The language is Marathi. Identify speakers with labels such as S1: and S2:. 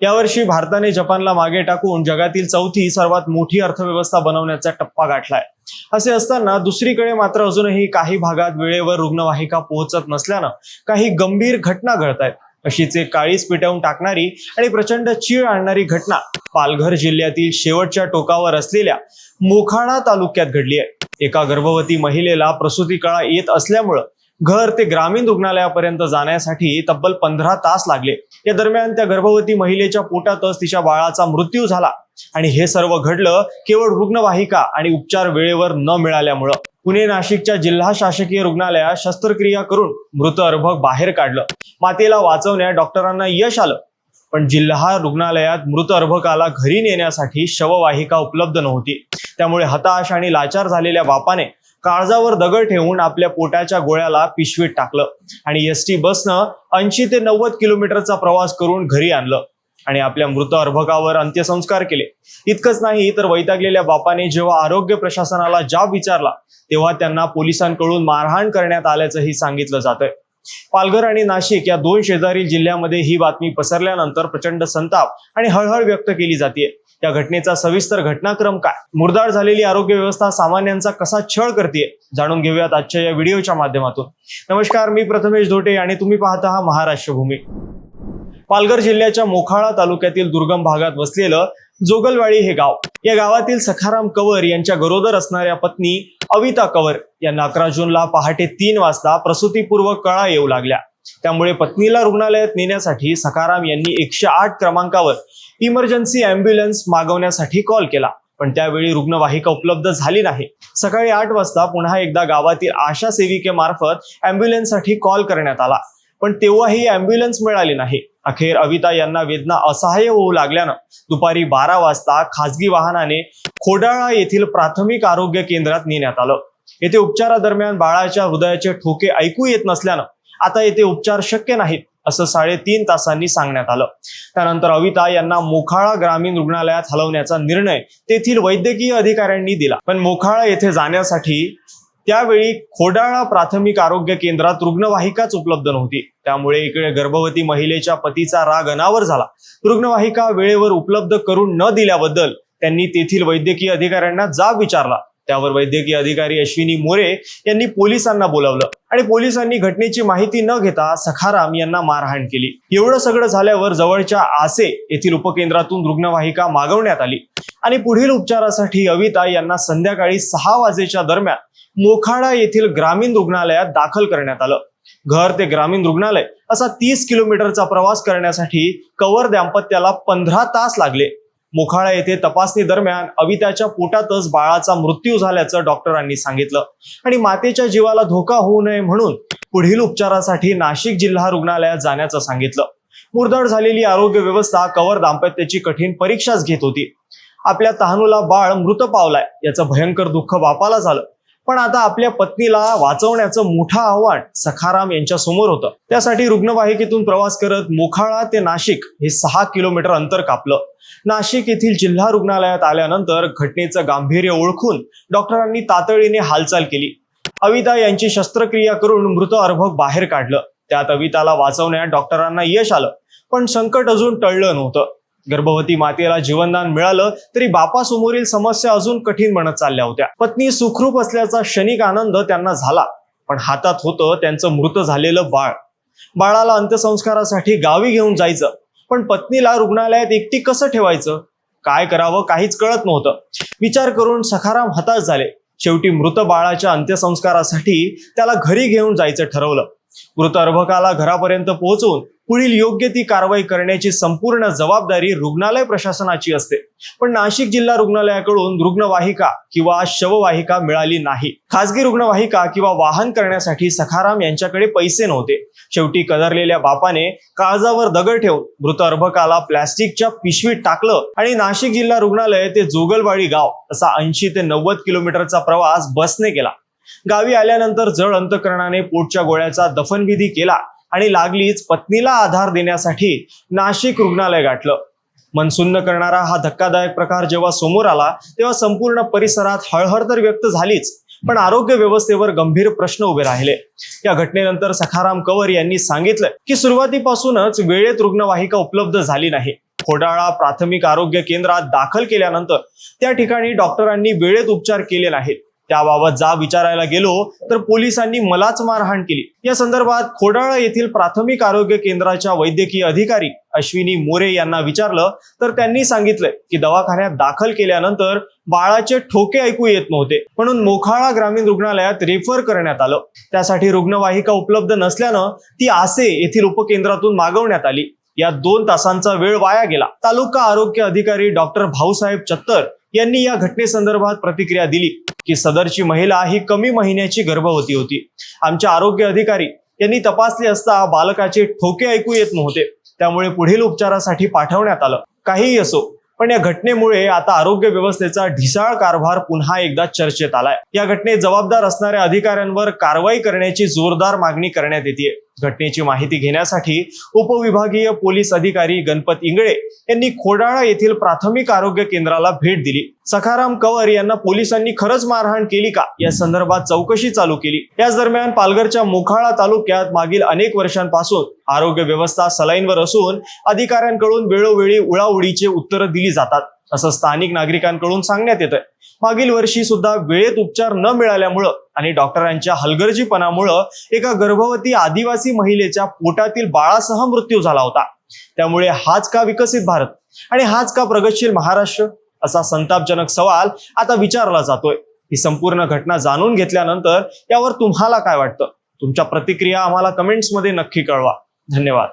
S1: यावर्षी भारताने जपानला मागे टाकून जगातील चौथी सर्वात मोठी अर्थव्यवस्था बनवण्याचा टप्पा गाठलाय. असे असताना दुसरीकडे मात्र अजूनही काही भागात वेळेवर रुग्णवाहिका पोहोचत नसल्यानं काही गंभीर घटना घडत आहेत अशीच एक काळीच पेटवून टाकणारी आणि प्रचंड चीळ आणणारी घटना पालघर जिल्ह्यातील शेवटच्या टोकावर असलेल्या मोखाडा तालुक्यात घडली आहे एका गर्भवती महिलेला प्रसूती कळा येत असल्यामुळं घर ते ग्रामीण रुग्णालयापर्यंत जाण्यासाठी तब्बल पंधरा तास लागले. या दरम्यान त्या गर्भवती महिलेच्या पोटातच तिच्या बाळाचा मृत्यू झाला. आणि हे सर्व घडलं केवळ रुग्णवाहिका आणि उपचार वेळेवर न मिळाल्यामुळं. पुणे नाशिकच्या जिल्हा शासकीय रुग्णालयात शस्त्रक्रिया करून मृत अर्भक बाहेर काढलं. मातेला वाचवण्यात डॉक्टरांना यश आलं. पण जिल्हा रुग्णालयात मृत अर्भकाला घरी नेण्यासाठी शववाहिका उपलब्ध नव्हती. त्यामुळे हताश आणि लाचार झालेल्या बापाने काळजावर दगड ठेवून आपल्या पोटाच्या गोळ्याला पिशवीत टाकलं. आणि एस टी बसनं ऐंशी ते नव्वद किलोमीटरचा प्रवास करून घरी आणलं. आणि आपल्या मृत अर्भकावर अंत्यसंस्कार केले. इतकंच नाही तर वैतागलेल्या बापाने जेव्हा आरोग्य प्रशासनाला जाब विचारला तेव्हा त्यांना पोलिसांकडून मारहाण करण्यात आल्याचंही सांगितलं जातंय. पालघर आणि नाशिक या दोन शेजारील जिल्ह्यामध्ये ही बातमी पसरल्यानंतर प्रचंड संताप आणि हळहळ व्यक्त केली जाते या घटनेचा सविस्तर घटनाक्रम काय? मुरदाड झालेली आरोग्य व्यवस्था सामान्यांचा कसा छळ करते जाणून घेऊयात आजच्या या व्हिडिओच्या माध्यमातून. नमस्कार मी प्रथमेश धोटे आणि तुम्ही पाहता आहात महाराष्ट्र भूमी पालघर जिल्ह्याच्या मोखाळा तालुक्यातील दुर्गम भागात वसलेलं जोगलवाडी हे गाव. या गावातील सखाराम कवर यांच्या गरोदर असणाऱ्या पत्नी अविता कवर यांना अकरा जूनला पहाटे तीन वाजता प्रसूतीपूर्व कळा येऊ लागल्या. त्यामुळे पत्नीला रुग्णालयात नेण्यासाठी सकाराम यांनी एकशे आठ क्रमांकावर इमर्जन्सी अँब्युलन्स मागवण्यासाठी कॉल केला. पण त्यावेळी रुग्णवाहिका उपलब्ध झाली नाही. सकाळी आठ वाजता पुन्हा एकदा गावातील आशा सेविकेमार्फत अँब्युलन्ससाठी कॉल करण्यात आला. पण तेव्हाही अँब्युलन्स मिळाली नाही. अखेर अविता यांना वेदना असहाय्य होऊ लागल्यानं दुपारी बारा वाजता खासगी वाहनाने खोडाळा येथील प्राथमिक आरोग्य केंद्रात नेण्यात आलं. येथे उपचारादरम्यान बाळाच्या हृदयाचे ठोके ऐकू येत नसल्यानं आता येथे उपचार शक्य नाहीत असं साडेतीन तासांनी सांगण्यात आलं. त्यानंतर अविता यांना मोखाळा ग्रामीण रुग्णालयात हलवण्याचा निर्णय तेथील वैद्यकीय अधिकाऱ्यांनी दिला. पण मोखाळा येथे जाण्यासाठी त्यावेळी खोडाळा प्राथमिक आरोग्य केंद्रात रुग्णवाहिकाच उपलब्ध नव्हती. त्यामुळे इकडे गर्भवती महिलेच्या पतीचा राग अनावर झाला. रुग्णवाहिका वेळेवर उपलब्ध करून न दिल्याबद्दल त्यांनी तेथील वैद्यकीय अधिकाऱ्यांना जाब विचारला. त्यावर वैद्यकीय अधिकारी अश्विनी मोरे यांनी पोलिसांना बोलावलं. आणि पोलिसांनी घटनेची माहिती न घेता सखाराम यांना मारहाण केली. एवढं सगळं झाल्यावर जवळच्या आसे येथील उपकेंद्रातून रुग्णवाहिका मागवण्यात आली. आणि पुढील उपचारासाठी अविता यांना संध्याकाळी सहा वाजेच्या दरम्यान मोखाडा येथील ग्रामीण रुग्णालयात दाखल करण्यात आलं. घर ते ग्रामीण रुग्णालय असा तीस किलोमीटरचा प्रवास करण्यासाठी कवर दाम्पत्याला पंधरा तास लागले. मोखाळा येथे तपासणी दरम्यान अविताच्या पोटातच बाळाचा मृत्यू झाल्याचं डॉक्टरांनी सांगितलं. आणि मातेच्या जीवाला धोका होऊ नये म्हणून पुढील उपचारासाठी नाशिक जिल्हा रुग्णालयात जाण्याचं सांगितलं. मुरदड झालेली आरोग्य व्यवस्था कवर दाम्पत्याची कठीण परीक्षाच घेत होती. आपल्या तहानूला बाळ मृत पावलाय याचं भयंकर दुःख बापाला झालं. पण आता आपल्या पत्नीला वाचवण्याचं मोठं आव्हान सखाराम यांच्या समोर होतं. त्यासाठी रुग्णवाहिकेतून प्रवास करत मोखाळा ते नाशिक हे सहा किलोमीटर अंतर कापलं. नाशिक येथील जिल्हा रुग्णालयात आल्यानंतर घटनेचं गांभीर्य ओळखून डॉक्टरांनी तातडीने हालचाल केली. अविता यांची शस्त्रक्रिया करून मृत अर्भक बाहेर काढलं. त्यात अविताला वाचवण्यात डॉक्टरांना यश आलं पण संकट अजून टळलं नव्हतं. गर्भवती मातेला जीवनदान मिळालं तरी बापासमोरील समस्या अजून कठीण बनत चालल्या होत्या. पत्नी सुखरूप असल्याचा क्षणिक आनंद त्यांना झाला पण हातात होतं त्यांचं मृत झालेलं बाळ. बाळाला अंत्यसंस्कारासाठी गावी घेऊन जायचं पण पत्नीला रुग्णालयात एकटी कसं ठेवायचं? काय करावं काहीच कळत नव्हतं. विचार करून सखाराम हताश झाले. शेवटी मृत बाळाच्या अंत्यसंस्कारासाठी त्याला घरी घेऊन जायचं ठरवलं. मृत अर्भकाला घरापर्यंत पोहोचवून पुढील योग्य ती कारवाई करण्याची संपूर्ण जबाबदारी रुग्णालय प्रशासनाची असते. पण नाशिक जिल्हा रुग्णालयाकडून रुग्णवाहिका किंवा शववाहिका मिळाली नाही. खासगी रुग्णवाहिका किंवा वाहन करण्यासाठी सखाराम यांच्याकडे पैसे नव्हते. शेवटी कदरलेल्या बापाने काळजावर दगड ठेवून मृत अर्भकाला प्लॅस्टिकच्या पिशवीत टाकलं आणि नाशिक जिल्हा रुग्णालय ते जोगलवाडी गाव असा ऐंशी ते नव्वद किलोमीटरचा प्रवास बसने केला. गावी आल्यानंतर जड अंतकरणाने पोटच्या गोळ्याचा दफनविधी केला आणि लागलीच पत्नीला आधार देण्यासाठी नाशिक रुग्णालय गाठलं. मनसुन्न करणारा हा धक्कादायक प्रकार जेव्हा समोर आला तेव्हा संपूर्ण परिसरात हळहळ तर व्यक्त झालीच पण आरोग्य व्यवस्थेवर गंभीर प्रश्न उभे राहिले. या घटनेनंतर सखाराम कवर यांनी सांगितलं की सुरुवातीपासूनच वेळेत रुग्णवाहिका उपलब्ध झाली नाही. खोडाळा प्राथमिक आरोग्य केंद्रात दाखल केल्यानंतर त्या ठिकाणी डॉक्टरांनी वेळेत उपचार केले नाहीत. त्याबाबत जा विचारायला गेलो तर पोलिसांनी मलाच मारहाण केली. या संदर्भात खोडाळा येथील प्राथमिक आरोग्य केंद्राच्या वैद्यकीय अधिकारी अश्विनी मोरे यांना विचारलं तर त्यांनी सांगितलंय की दवाखान्यात दाखल केल्यानंतर बाळाचे ठोके ऐकू येत नव्हते. म्हणून मोखाळा ग्रामीण रुग्णालयात रेफर करण्यात आलं. त्यासाठी रुग्णवाहिका उपलब्ध नसल्यानं ती आसे येथील उपकेंद्रातून मागवण्यात आली. या दोन तासांचा वेळ वाया गेला. तालुका आरोग्य अधिकारी डॉक्टर भाऊसाहेब चत्तर यांनी या घटनेसंदर्भात प्रतिक्रिया दिली. की सदरची महिला ही कमी महिन्याची गर्भवती होती. आमच्या आरोग्य अधिकारी यांनी तपासले असता बालकाचे ठोके ऐकू येत नव्हते. त्यामुळे पुढील उपचारासाठी पाठवण्यात आलं. काहीही असो पण या घटनेमुळे आता आरोग्य व्यवस्थेचा ढिसाळ कारभार पुन्हा एकदा चर्चेत आलाय. या घटनेत जबाबदार असणाऱ्या अधिकाऱ्यांवर कारवाई करण्याची जोरदार मागणी करण्यात येते घटनेची माहिती घेण्यासाठी उपविभागीय पोलीस अधिकारी गणपत इंगळे यांनी खोडाळा येथील प्राथमिक आरोग्य केंद्राला भेट दिली. सखाराम कंवर यांना पोलिसांनी खरंच मारहाण केली का? या संदर्भात चौकशी चालू केली. याच दरम्यान पालघरच्या मोखाळा तालुक्यात मागील अनेक वर्षांपासून आरोग्य व्यवस्था सलाईनवर असून अधिकाऱ्यांकडून वेळोवेळी उळाउळीचे उत्तरं दिली जातात असं स्थानिक नागरिकांकडून सांगण्यात येतंय. मागील वर्षी सुद्धा वेळेत उपचार न मिळाल्यामुळं आणि डॉक्टरांच्या हलगर्जीपणामुळं एका गर्भवती आदिवासी महिलेच्या पोटातील बाळासह मृत्यू झाला होता. त्यामुळे हाच का विकसित भारत आणि हाच का प्रगतशील महाराष्ट्र? असा संतापजनक सवाल आता विचारला जातोय. ही संपूर्ण घटना जाणून घेतल्यानंतर यावर तुम्हाला काय वाटतं? तुमच्या प्रतिक्रिया आम्हाला कमेंट्समध्ये नक्की कळवा. धन्यवाद.